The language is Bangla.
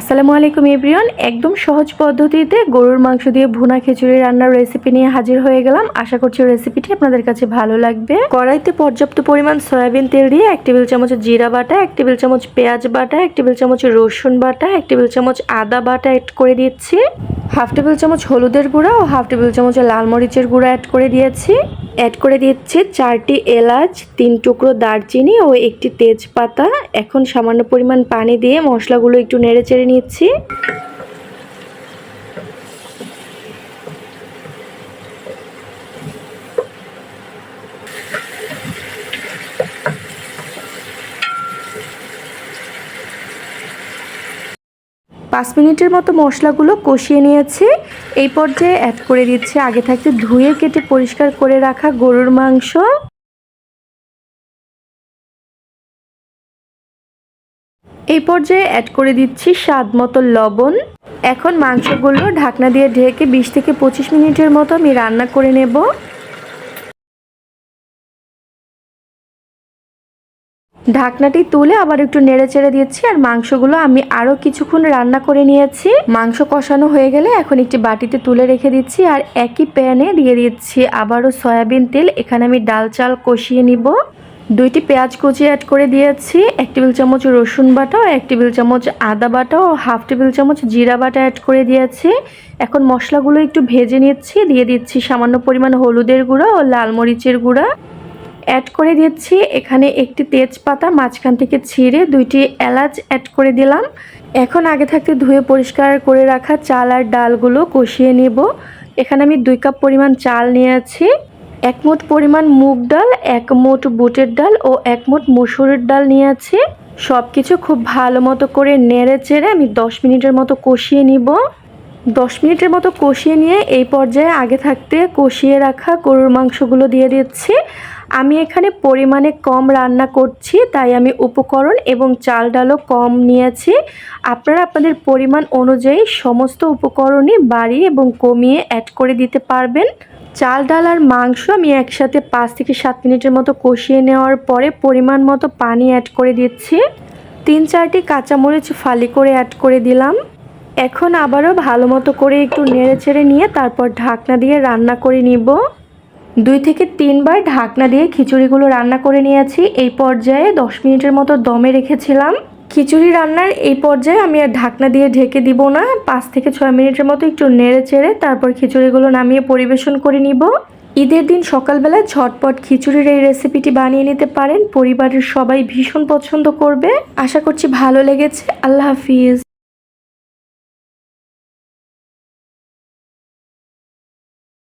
আসসালামু আলাইকুম, এভরিওয়ান। একদম সহজ পদ্ধতিতে গরুর মাংস দিয়ে ভুনা খিচুড়ি রান্নার রেসিপি নিয়ে হাজির হয়ে গেলাম। আশা করছি রেসিপিটি আপনাদের কাছে ভালো লাগবে। কড়াইতে পর্যাপ্ত পরিমাণ সয়াবিন তেল দিয়ে এক টেবিল চামচ জিরা বাটা, এক টেবিল চামচ পেঁয়াজ বাটা, এক টেবিল চামচ রসুন বাটা, এক টেবিল চামচ আদা বাটা অ্যাড করে দিচ্ছি। হাফ টেবিল চামচ হলুদের গুঁড়া ও হাফ টেবিল চামচ লাল মরিচের গুঁড়া অ্যাড করে দিয়েছি। অ্যাড করে দিচ্ছি চারটি এলাচ, তিন টুকরো দারচিনি ও একটি তেজপাতা। এখন সামান্য পরিমাণ পানি দিয়ে মশলাগুলো একটু নেড়ে চেড়ে নিচ্ছি। পাঁচ মিনিটের মতো মশলাগুলো কষিয়ে নিয়েছি। এই পর্যায়ে অ্যাড করে দিচ্ছি আগে থাকতে ধুয়ে কেটে পরিষ্কার করে রাখা গরুর মাংস। এই পর্যায়ে অ্যাড করে দিচ্ছি স্বাদ মতো লবণ। এখন মাংসগুলো ঢাকনা দিয়ে ঢেকে বিশ থেকে পঁচিশ মিনিটের মতো আমি রান্না করে নেব। ঢাকনাটি তুলে আবার একটু নেড়ে চেড়ে দিচ্ছি, আর মাংসগুলো আমি আরও কিছুক্ষণ রান্না করে নিয়েছি। মাংস কষানো হয়ে গেলে এখন একটি বাটিতে তুলে রেখে দিচ্ছি, আর একই প্যানে দিয়ে দিচ্ছি আবারও সয়াবিন তেল। এখানে আমি ডাল চাল কষিয়ে নিব। দুইটি পেঁয়াজ কুচি অ্যাড করে দিয়েছি, এক টেবিল চামচ রসুন বাটা ও এক টেবিল চামচ আদা বাটা ও হাফ টেবিল চামচ জিরা বাটা অ্যাড করে দিয়েছি। এখন মশলাগুলো একটু ভেজে নিচ্ছি, দিয়ে দিচ্ছি সামান্য পরিমাণ হলুদের গুঁড়া ও লাল মরিচের গুঁড়া। অ্যাড করে দিচ্ছি এখানে একটি তেজপাতা মাঝখান থেকে ছিঁড়ে দুইটি এলাচ অ্যাড করে দিলাম। এখন আগে থাকতে ধুয়ে পরিষ্কার করে রাখা চাল আর ডালগুলো কষিয়ে নেব। এখানে আমি দুই কাপ পরিমাণ চাল নিয়েছি। এক মুঠ পরিমাণ মুগ ডাল, এক মুঠ বুটের ডাল ও এক মুঠ মুসুরের ডাল নিয়েছি। সব কিছু খুব ভালো মতো করে নেড়ে চেড়ে আমি দশ মিনিটের মতো কষিয়ে নিব। দশ মিনিটের মতো কষিয়ে নিয়ে এই পর্যায়ে আগে থাকতে কষিয়ে রাখা গরুর মাংসগুলো দিয়ে দিচ্ছি। আমি এখানে পরিমাণে কম রান্না করছি, তাই আমি উপকরণ এবং চাল ডালও কম নিয়েছি। আপনারা আপনাদের পরিমাণ অনুযায়ী সমস্ত উপকরণই বাড়িয়ে এবং কমিয়ে অ্যাড করে দিতে পারবেন। চাল ডাল আর মাংস আমি একসাথে পাঁচ থেকে সাত মিনিটের মতো কষিয়ে নেওয়ার পরে পরিমাণ মতো পানি অ্যাড করে দিচ্ছি। তিন চারটি কাঁচামরিচ ফালি করে অ্যাড করে দিলাম। এখন আবারও ভালো মতো করে একটু নেড়ে চেড়ে নিয়ে তারপর ঢাকনা দিয়ে রান্না করে নিব। দুই থেকে তিনবার ঢাকনা দিয়ে খিচুড়িগুলো রান্না করে নিয়েছি। এই পর্যায়ে দশ মিনিটের মতো দমে রেখেছিলাম। খিচুড়ি রান্নার এই পর্যায়ে আমি আর ঢাকনা দিয়ে ঢেকে দিব না। পাঁচ থেকে ছয় মিনিটের মতো একটু নেড়ে চেড়ে তারপর খিচুড়িগুলো নামিয়ে পরিবেশন করে নিব। ঈদের দিন সকালবেলায় ঝটপট খিচুড়ির এই রেসিপিটি বানিয়ে নিতে পারেন। পরিবারের সবাই ভীষণ পছন্দ করবে। আশা করছি ভালো লেগেছে। আল্লাহ হাফিজ।